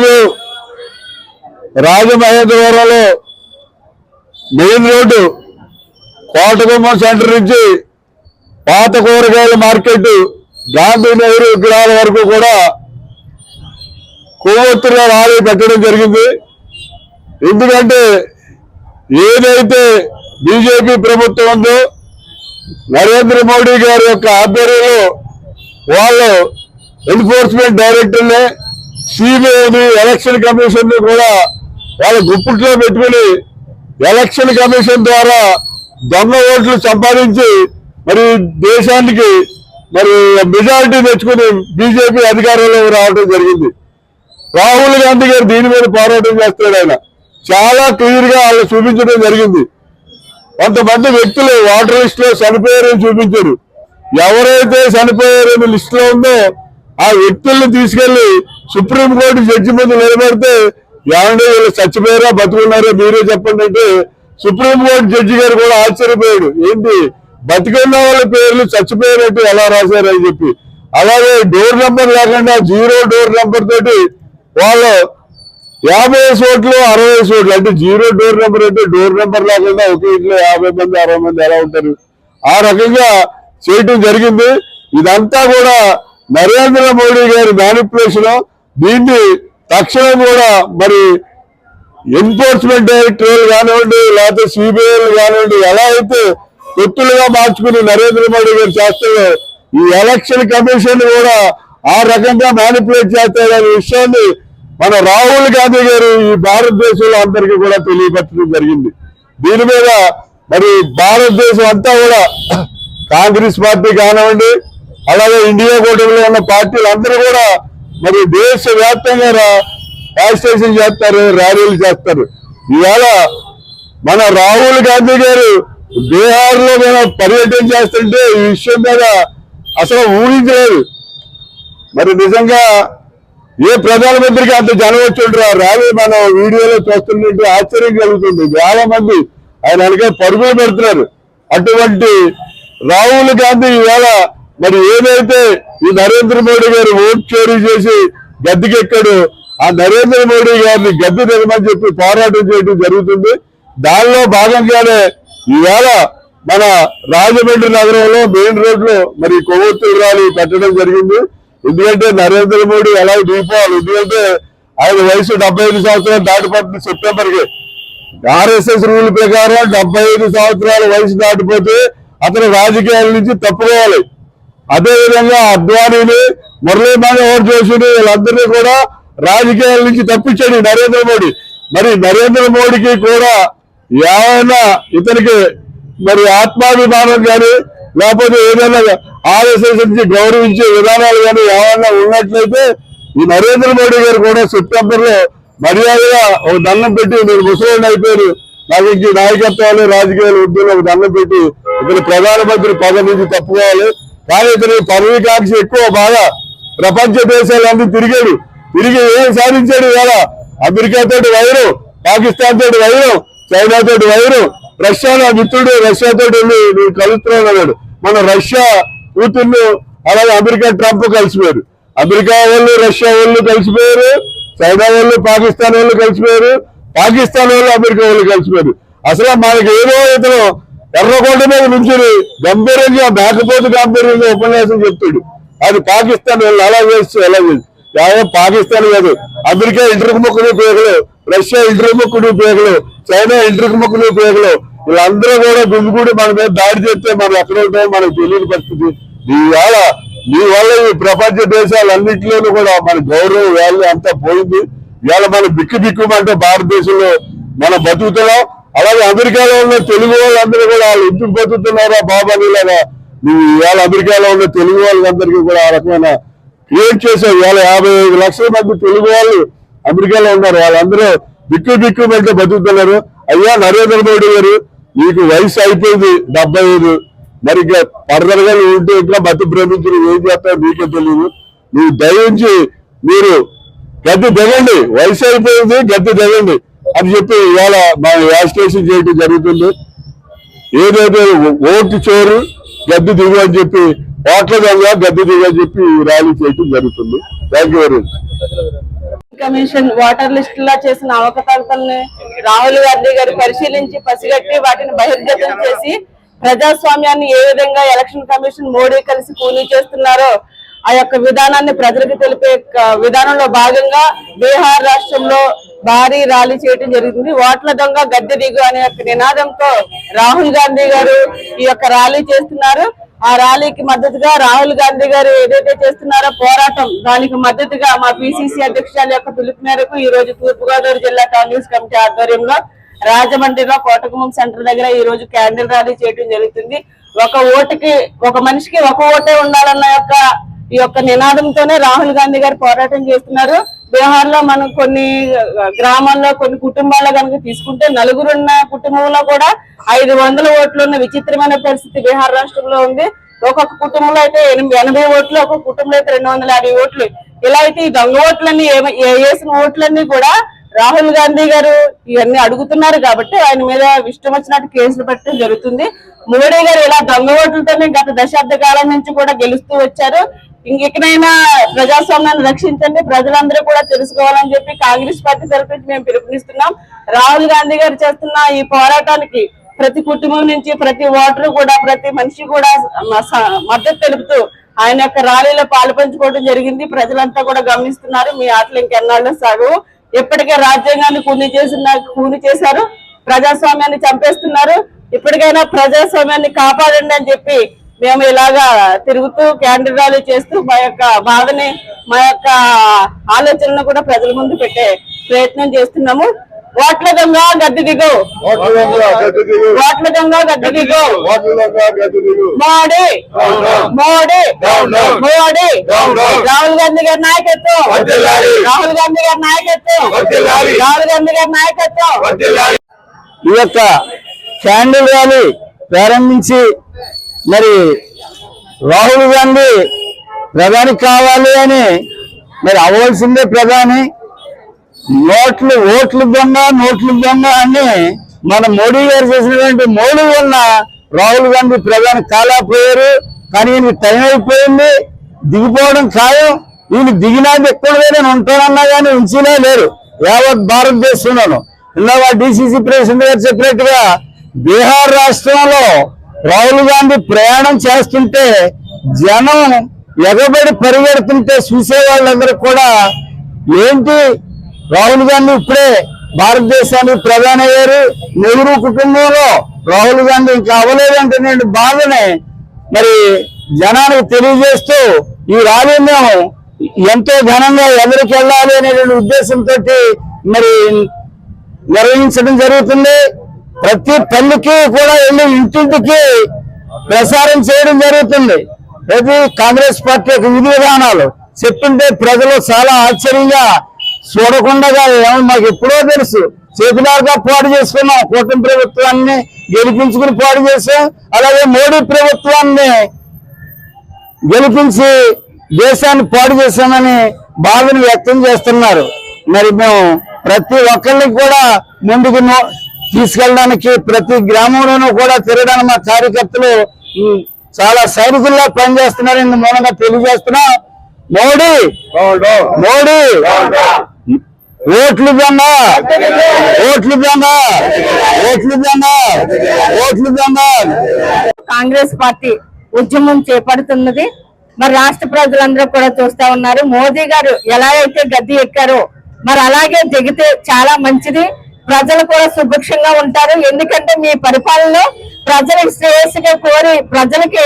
ఈరోజు రాజమహేంద్రవరంలో main road Kotagummam centre నుంచి పాత కూరగాయల మార్కెట్ గాంధీ నెహ్రూ విగ్రహాల వరకు కూడా కొవ్వొత్తుల ర్యాలీ పెట్టడం జరిగింది. ఎందుకంటే ఏదైతే బీజేపీ ప్రభుత్వం ఉందో నరేంద్ర మోడీ గారి యొక్క ఆధ్వర్యంలో వాళ్ళు ఎన్ఫోర్స్మెంట్ డైరెక్టర్లే సిబిఐని ఎలక్షన్ కమిషన్ కూడా వాళ్ళ గుప్పట్లో పెట్టుకుని ఎలక్షన్ కమిషన్ ద్వారా దొంగ ఓట్లు సంపాదించి మరి దేశానికి మరి మెజారిటీ తెచ్చుకుని బీజేపీ అధికారంలో రావడం జరిగింది. రాహుల్ గాంధీ గారు దీని మీద పోరాటం చేస్తాడు ఆయన. చాలా క్లియర్గా వాళ్ళు చూపించడం జరిగింది. కొంతమంది వ్యక్తులు వాటర్ లిస్ట్లో చనిపోయారని చూపించారు. ఎవరైతే చనిపోయారని లిస్ట్లో ఉందో ఆ వ్యక్తులను తీసుకెళ్ళి సుప్రీంకోర్టు జడ్జి ముందు నిలబెడితే ఏమంటే వీళ్ళు చచ్చిపోయారా బతుకున్నారా మీరే చెప్పండి అంటే సుప్రీంకోర్టు జడ్జి గారు కూడా ఆశ్చర్యపోయాడు. ఏంటి? బతికున్న వాళ్ళ పేర్లు చచ్చిపోయినట్టు ఎలా రాశారని చెప్పి. అలాగే డోర్ నెంబర్ లేకుండా జీరో డోర్ నెంబర్ తోటి వాళ్ళు యాభై ఓట్లు అరవై ఓట్లు అంటే జీరో డోర్ నెంబర్ అంటే డోర్ నెంబర్ లేకుండా ఒక ఇంట్లో యాభై మంది అరవై మంది ఎలా ఉంటారు? ఆ రకంగా చేయటం జరిగింది. ఇదంతా కూడా నరేంద్ర మోడీ గారి మేనిపులేషన్ దీన్ని తక్షణం కూడా మరి ఎన్ఫోర్స్మెంట్ డైరెక్టరేట్ కానివ్వండి లేకపోతే సిబిఐలు కానివ్వండి ఎలా అయితే తొత్తులుగా మార్చుకుని నరేంద్ర మోడీ గారు చేస్తారో ఈ ఎలక్షన్ కమిషన్ కూడా ఆ రకంగా మ్యానిపులేట్ చేస్తారనే విషయాన్ని మన రాహుల్ గాంధీ గారు ఈ భారతదేశంలో అందరికీ కూడా తెలియపరచడం జరిగింది. దీని మీద మరి భారతదేశం అంతా కూడా కాంగ్రెస్ పార్టీ కానివ్వండి అలాగే ఇండియా కూటమిలో ఉన్న పార్టీలు అందరూ కూడా మరి దేశ వ్యాప్తంగా యాజిటేషన్ చేస్తారు ర్యాలీలు చేస్తారు. ఇవాళ మన రాహుల్ గాంధీ గారు బీహార్లో మన పర్యటన చేస్తుంటే ఈ విషయం మీద అసలు ఊహించలేదు. మరి నిజంగా ఏ ప్రధానమంత్రికి అంత జనం వచ్చిండ్రు ర్యాలీ మనం వీడియోలో చూస్తుంటే ఆశ్చర్యం కలుగుతుంది. వేల మంది ఆయన వెనక పరుగులు పెడుతున్నారు. అటువంటి రాహుల్ గాంధీ ఇవాళ మరి ఏదైతే ఈ నరేంద్ర మోడీ గారు ఓట్ చోరీ చేసి గద్దెకెక్కాడు ఆ నరేంద్ర మోడీ గారిని గద్దె దిగమని చెప్పి పోరాటం చేయడం జరుగుతుంది. దానిలో భాగంగానే ఈవేళ మన రాజమండ్రి నగరంలో మెయిన్ రోడ్లో మరి కొవ్వొత్తులు ర్యాలీ పెట్టడం జరిగింది. ఎందుకంటే నరేంద్ర మోడీ ఎలా దీపాలు ఎందుకంటే ఆయన వయసు డెబ్బై ఐదు సంవత్సరాలు దాటిపోతుంది సెప్టెంబర్కి ఆర్ఎస్ఎస్ రూల్ ప్రకారం డెబ్బై ఐదు సంవత్సరాల వయసు దాటిపోతే అతను రాజకీయాల నుంచి తప్పుకోవాలి. అదే విధంగా అద్వానీని మురళీ మనోహర్ జోషిని వీళ్ళందరినీ కూడా రాజకీయాల నుంచి తప్పించాడు నరేంద్ర మోడీ. మరి నరేంద్ర మోడీకి కూడా ఏమైనా ఇతనికి మరి ఆత్మాభిమానం కానీ లేకపోతే ఏదైనా ఆర్ఎస్ఎస్ నుంచి గౌరవించే విధానాలు కానీ ఏమైనా ఉన్నట్లయితే ఈ నరేంద్ర మోడీ గారు కూడా సెప్టెంబర్లో మర్యాదగా ఒక దండం పెట్టి మీరు ముసలి అయిపోయారు. నాకు ఇంక నాయకత్వాలు రాజకీయాలు వద్దు ఒక దండం పెట్టి ఇక్కడ ప్రధానమంత్రి పదవి నుంచి తప్పుకోవాలి. కానీ ఇతని పదవికాంక్ష ఎక్కువ బాగా ప్రపంచ దేశాలన్నీ తిరిగాడు. తిరిగి ఏం సాధించాడు ఇవాళ? అమెరికా తోటి వైరం పాకిస్తాన్ తోటి వైరం చైనా తోటి వైరం. రష్యా నా మిత్రుడు రష్యా తోటి వెళ్ళి నువ్వు కలుస్తున్నావు అన్నాడు. మన రష్యా కూతుర్లు అలాగే అమెరికా ట్రంప్ కలిసిపోయారు. అమెరికా వాళ్ళు రష్యా వాళ్ళు కలిసిపోయారు. చైనా వాళ్ళు పాకిస్తాన్ వాళ్ళు కలిసిపోయారు. పాకిస్తాన్ వాళ్ళు అమెరికా వాళ్ళు కలిసిపోయారు. అసలు మనకి ఏదో ఇతను ఎర్రకోట మీద నుంచుని గంభీరంగా మేకపోతు గంభీరంగా ఉపన్యాసం చెప్తాడు. అది పాకిస్తాన్ వాళ్ళు అలా చేస్తూ అలా చేసి కేవలం పాకిస్తాన్ కాదు అమెరికా ఇంటర్ ముక్కులు పేగలు రష్యా ఇంటర్ ముక్కులు పేగలు చైనా ఇంటర్ ముక్కులు పేగలు వీళ్ళందరూ కూడా గుమ్మిగూడి మన మీద దాడి చేస్తే మనం ఎక్కడ ఉంటామో మనకు తెలియని పరిస్థితి. ఇవాళ మీ వల్ల ఈ ప్రపంచ దేశాలన్నింటిలోనూ కూడా మన గౌరవం వాల్యూ అంతా పోయింది. ఇవాళ మన బిక్కు బిక్కుమంటే భారతదేశంలో మనం బతుకుతున్నాం. అలాగే అమెరికాలో ఉన్న తెలుగు వాళ్ళందరూ కూడా వాళ్ళు ఇంటికి బతుకుతున్నారా బాబా నీలాగా? నువ్వు ఇవాళ అమెరికాలో ఉన్న తెలుగు వాళ్ళందరికీ కూడా ఆ రకమైన క్రియేట్ చేశారు ఇవాళ యాభై ఐదు లక్షల మంది తెలుగు వాళ్ళు అమెరికాలో ఉన్నారు. వాళ్ళందరూ బిక్కు బిక్కు అంటే బతుకుతున్నారు. అయ్యా నరేంద్ర మోడీ గారు నీకు వయసు అయిపోయింది డెబ్బై ఐదు. మరి ఇంకా పడదరగా నువ్వు ఉంటే ఇంకా మతి భ్రమించి నువ్వు ఏం చేస్తావు నీకే తెలియదు నువ్వు దయించి మీరు గద్దె తెగండి. వయసు అయిపోయింది గద్దె తెగండి. అని చెప్పి ఇవాళ మనం యాజిటేషన్ చేయడం జరుగుతుంది. ఏదైతే ఓటు చోరు గద్దె దిగు అని చెప్పి ఓట్ల దొంగ గద్దె దిగు అని చెప్పి ర్యాలీ చేయడం జరుగుతుంది. Thank you very commission voter list లా చేసిన అవకతవకల్ని రాహుల్ గాంధీ గారు పరిశీలించి పసిగట్టి వాటిని బహిర్గతం చేసి ప్రజాస్వామ్యాన్ని ఏ విధంగా ఎలక్షన్ కమిషన్ మోడీ కలిసి కూలీ చేస్తున్నారో ఆ యొక్క విధానాన్ని ప్రజలకు తెలిపే విధానంలో భాగంగా బీహార్ రాష్ట్రంలో భారీ ర్యాలీ చేయడం జరుగుతుంది ఓట్ల దొంగ గద్దె దిగు అనే యొక్క నినాదంతో రాహుల్ గాంధీ గారు ఈ యొక్క ర్యాలీ చేస్తున్నారు. ఆ ర్యాలీకి మద్దతుగా రాహుల్ గాంధీ గారు ఏదైతే చేస్తున్నారో పోరాటం దానికి మద్దతుగా మా పిసిసి అధ్యక్షురాల యొక్క పిలుపు మేరకు ఈ రోజు తూర్పుగోదావరి జిల్లా కాంగ్రెస్ కమిటీ ఆధ్వర్యంలో రాజమండ్రిలో కోటకుమం సెంటర్ దగ్గర ఈ రోజు క్యాండిల్ ర్యాలీ చేయడం జరుగుతుంది. ఒక ఓటుకి ఒక మనిషికి ఒక ఓటే ఉండాలన్న యొక్క ఈ యొక్క నినాదంతోనే రాహుల్ గాంధీ గారు పోరాటం చేస్తున్నారు. బీహార్లో మనం కొన్ని గ్రామాల్లో కొన్ని కుటుంబాల్లో కనుక తీసుకుంటే నలుగురున్న కుటుంబంలో కూడా ఐదు వందల ఓట్లు ఉన్న విచిత్రమైన పరిస్థితి బీహార్ రాష్ట్రంలో ఉంది. ఒక్కొక్క కుటుంబంలో అయితే ఎనిమిది ఎనభై ఓట్లు ఒక్కొక్క కుటుంబంలో అయితే రెండు వందల ఓట్లు. ఇలా అయితే ఈ దొంగ ఓట్లన్నీ ఏ- వేసిన ఓట్లన్నీ కూడా రాహుల్ గాంధీ గారు ఇవన్నీ అడుగుతున్నారు కాబట్టి ఆయన మీద ఇష్టం వచ్చినట్టు కేసులు పెట్టడం జరుగుతుంది. మోడీ గారు ఇలా దొంగ ఓట్లతోనే గత దశాబ్ద కాలం నుంచి కూడా గెలుస్తూ వచ్చారు. ఇంకెక్కడైనా ప్రజాస్వామ్యాన్ని రక్షించండి. ప్రజలందరూ కూడా తెలుసుకోవాలని చెప్పి కాంగ్రెస్ పార్టీ తరఫు నుంచి మేము పిలుపునిస్తున్నాం. రాహుల్ గాంధీ గారు చేస్తున్న ఈ పోరాటానికి ప్రతి కుటుంబం నుంచి ప్రతి ఓటరు కూడా ప్రతి మనిషి కూడా మద్దతు తెలుపుతూ ఆయన యొక్క ర్యాలీలో పాలు పంచుకోవడం జరిగింది. ప్రజలంతా కూడా గమనిస్తున్నారు. మీ ఆటలు ఇంకెన్నాళ్ళు సాగు ఇప్పటికే రాజ్యాంగాన్ని కూని చేసిన కూని చేశారు. ప్రజాస్వామ్యాన్ని చంపేస్తున్నారు. ఇప్పటికైనా ప్రజాస్వామ్యాన్ని కాపాడండి అని చెప్పి మేము ఇలాగా తిరుగుతూ క్యాండిల్ ర్యాలీ చేస్తూ మా యొక్క బాధని మా యొక్క ఆలోచనను కూడా ప్రజల ముందు పెట్టే ప్రయత్నం చేస్తున్నాము. ఓట్ల దొంగ గద్దె దిగు ఓట్ల దొంగ గద్దె దిగు. మోడీ. మోడీ. మోడీ. రాహుల్ గాంధీ గారి నాయకత్వం. రాహుల్ గాంధీ గారి నాయకత్వం. రాహుల్ గాంధీ గారి నాయకత్వం. ఈ యొక్క క్యాండిల్ ర్యాలీ ప్రారంభించి మరి రాహుల్ గాంధీ ప్రధాని కావాలి అని మరి అవ్వాల్సిందే ప్రధాని నోట్లు ఓట్లు దొంగ నోట్లు దొంగ అని మన మోడీ గారు చేసినటువంటి మోడీ వలన రాహుల్ గాంధీ ప్రధాని కాలేకపోయారు కానీ ఈయనకి టైం అయిపోయింది. దిగిపోవడం ఖాయం. ఈయన దిగినా ఎక్కడదే నేను ఉంటానన్నా కానీ ఉంచినా లేరు. యావత్ భారతదేశంలోను. ఇందాక డిసిసి ప్రెసిడెంట్ గారు చెప్పినట్టుగా బీహార్ రాష్ట్రంలో రాహుల్ గాంధీ ప్రయాణం చేస్తుంటే జనం ఎగబడి పరిగెడుతుంటే చూసే వాళ్ళందరూ కూడా ఏంటి రాహుల్ గాంధీ ఇప్పుడే భారతదేశానికి ప్రధాని అయ్యారు. నెహ్రూ కుటుంబంలో రాహుల్ గాంధీ ఇంకా అవ్వలేదంటే నేను బాధని. మరి జనానికి తెలియజేస్తూ ఈ ర్యాలీ మేము ఎంతో ఘనంగా ఎవరికి వెళ్ళాలి అనేటువంటి ఉద్దేశంతో మరి నిర్వహించడం జరుగుతుంది. ప్రతి పల్లికి కూడా వెళ్ళి ఇంటింటికి ప్రసారం చేయడం జరుగుతుంది. ప్రతి కాంగ్రెస్ పార్టీ యొక్క విధి విధానాలు చెప్తుంటే ప్రజలు చాలా ఆశ్చర్యంగా చూడకుండా ఏమో మాకు ఎప్పుడో తెలుసు. చేతులారుగా పోటీ చేసుకున్నాం. కూటమి ప్రభుత్వాన్ని గెలిపించుకుని పోటీ చేసాం. అలాగే మోడీ ప్రభుత్వాన్ని గెలిపించి దేశాన్ని పాడు చేశామని బాధను వ్యక్తం చేస్తున్నారు. మరి మేము ప్రతి ఒక్కరిని కూడా ముందుకు తీసుకెళ్ళడానికి ప్రతి గ్రామంలోనూ కూడా తిరగడానికి మా కార్యకర్తలు చాలా సైనికుల్లా పనిచేస్తున్నారు ఇందు మూలంగా తెలియజేస్తున్నాం. మోడీ. మోడీ! ఓట్లు దొంగ ఓట్లు దొంగ ఓట్లు దొంగ ఓట్లు దొంగ కాంగ్రెస్ పార్టీ ఉద్యమం చేపడుతున్నది. మరి రాష్ట్ర ప్రజలందరూ కూడా చూస్తా ఉన్నారు. మోదీ గారు ఎలా అయితే గద్దె ఎక్కారో మరి అలాగే దిగితే చాలా మంచిది. ప్రజలు కూడా సుభిక్షంగా ఉంటారు. ఎందుకంటే మీ పరిపాలనలో ప్రజలకు శ్రేయస్సుగా కోరి ప్రజలకి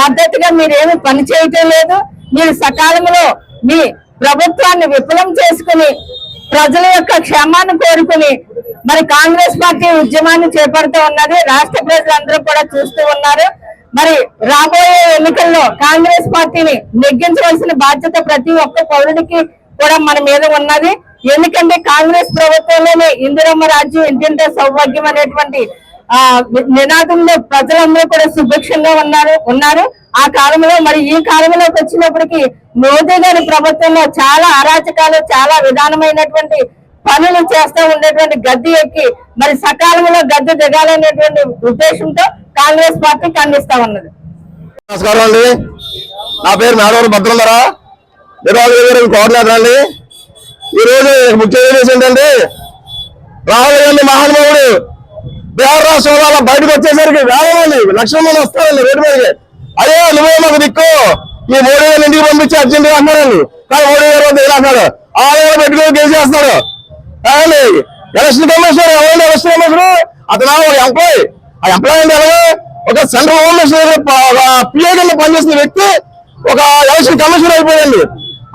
మద్దతుగా మీరేమి పని చేయటం లేదు. మీరు సకాలంలో మీ ప్రభుత్వాన్ని విఫలం చేసుకుని ప్రజల యొక్క క్షేమాన్ని కోరుకుని మరి కాంగ్రెస్ పార్టీ ఉద్యమాన్ని చేపడుతూ ఉన్నది. రాష్ట్ర ప్రజలందరూ కూడా చూస్తూ ఉన్నారు. మరి రాబోయే ఎన్నికల్లో కాంగ్రెస్ పార్టీని నెగ్గించవలసిన బాధ్యత ప్రతి ఒక్క పౌరుడికి కూడా మన మీద ఉన్నది. ఎందుకంటే కాంగ్రెస్ ప్రభుత్వంలోనే ఇందిరమ్మ రాజ్యం ఇంటింటే సౌభాగ్యం అనేటువంటి ఆ నినాదంలో ప్రజలందరూ కూడా సుభిక్షంగా ఉన్నారు ఉన్నారు. ఆ కాలంలో మరి ఈ కాలంలోకి వచ్చినప్పటికీ మోదీ గారి ప్రభుత్వంలో చాలా అరాచకాలు చాలా విధానమైనటువంటి పనులు చేస్తూ ఉండేటువంటి గద్దె ఎక్కి మరి సకాలంలో గద్దె దిగాలనేటువంటి ఉద్దేశంతో కాంగ్రెస్ పార్టీ ఖండిస్తా ఉన్నది. నమస్కారం అండి. నా పేరు మేడవరం భద్రంధర. నిర్వాహక కోఆర్డినేటర్ అండి. ఈ రోజు ముఖ్య ఏంటంటే రాహుల్ గాంధీ మహానుభావుడు బీహార్ రాష్ట్రం వాళ్ళ బయటకు వచ్చేసరికి వేల మంది లక్షల మంది వస్తారండి రోడ్డు మీదకి అదే నువ్వే మాకు దిక్కు. ఈ మోడీ గారు ఇంటికి పంపించి అర్జెంట్ అన్నారండి కానీ మోడీ గారు వద్ద ఇలా అన్నాడు. ఆయన పెట్టుకుని గెలిచేస్తున్నాడు అవునండి ఎలక్షన్ కమిషనర్ ఎవరైనా ఎలక్షన్ కమిషనర్? అతను ఒక ఎంప్లాయ్. ఆ ఎంప్లాయీ అంటే ఎలాగా? ఒక సెంట్రల్ హోమ్ మినిస్టర్ పిఏ కింద పనిచేసిన వ్యక్తి ఒక ఎలక్షన్ కమిషనర్ అయిపోయింది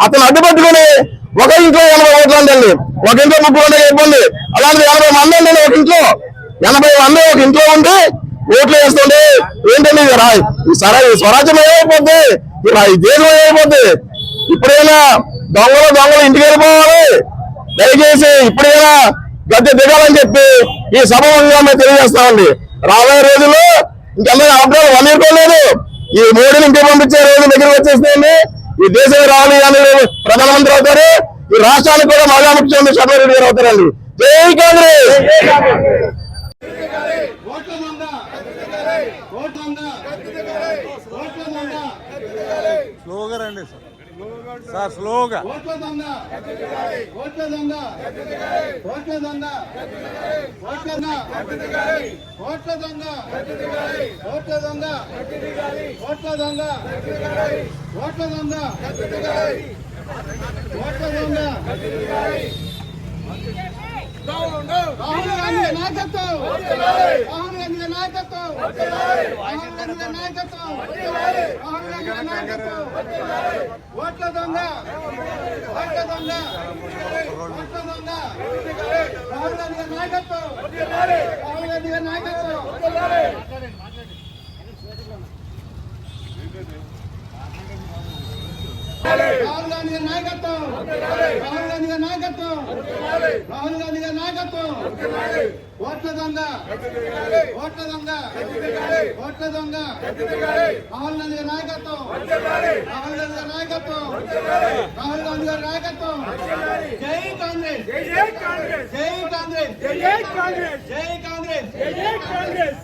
అతను అడ్డుపట్టుకుని ఒక ఇంట్లో ఎనభై ఓట్లు అండి ఒక ఇంట్లో ముప్పై ఓట్లకి ఇబ్బంది. అలాంటిది ఎనభై మంది అండి ఒక ఇంట్లో. ఎనభై మంది ఒక ఇంట్లో ఉండి ఓట్లు వేస్తుంటే ఏంటండి ఇది ఈ సరా ఈ స్వరాజ్యం ఏమైపోద్ది? ఈ దేశం ఏమైపోద్ది? ఇప్పుడైనా దొంగలు దొంగలు ఇంటికి వెళ్ళిపోవాలి. దయచేసి ఇప్పుడైనా గద్దె దిగాలని చెప్పి ఈ సభ మేము తెలియజేస్తామండి రాబోయే రోజుల్లో ఇంకెందరూ అభిప్రాయాలు? వదిలిపోలేదు ఈ మోడీని ఇంటికి పంపించే రోజు దగ్గర వచ్చేస్తుంది. ఈ దేశం రావాలి అని ప్రధానమంత్రి అవుతారు. ఈ రాష్ట్రానికి కూడా మాజా ముఖ్యమంత్రి చంద్రబాబు గారు అవుతారండి. జై కాంగ్రెస్ ఓట్ల దొంగ ఓట్ల దొంగ ఓట్ల దొంగ స్లోగా రండి సార్ స్లోగా ఓట్ల దొంగ ఓట్ల దొంగ ఓట్ల దొంగ ఓట్ల దొంగ ఓట్ల దొంగ ఓట్ల దొంగ ఓట్ల దొంగ ఓట్ల దొంగ ఓట్ల దొంగ రాహుల్ గాంధీ నాయకత్వం. రాహుల్ గాంధీ నాయకత్వం. రాహుల్ గాంధీ నాయకత్వం. రాహుల్ ఓట్ల దొంగ ఓట్ల దొంగ ఓట్ల దొంగ రాహుల్ గాంధీ గారి నాయకత్వం రాహుల్ గాంధీ గారి నాయకత్వం. రాహుల్ గాంధీ గారి నాయకత్వం రాహుల్ గాంధీ గారి నాయకత్వం రాహుల్ గాంధీ గారి నాయకత్వం ఓట్ల దొంగ. ఓట్ల దొంగ. ఓట్ల దొంగ. రాహుల్ గాంధీ గారి నాయకత్వం రాహుల్ గాంధీ గారి నాయకత్వం రాహుల్ గాంధీ గారి నాయకత్వం జై కాంగ్రెస్. జై కాంగ్రెస్. జై కాంగ్రెస్. జై కాంగ్రెస్. జై కాంగ్రెస్.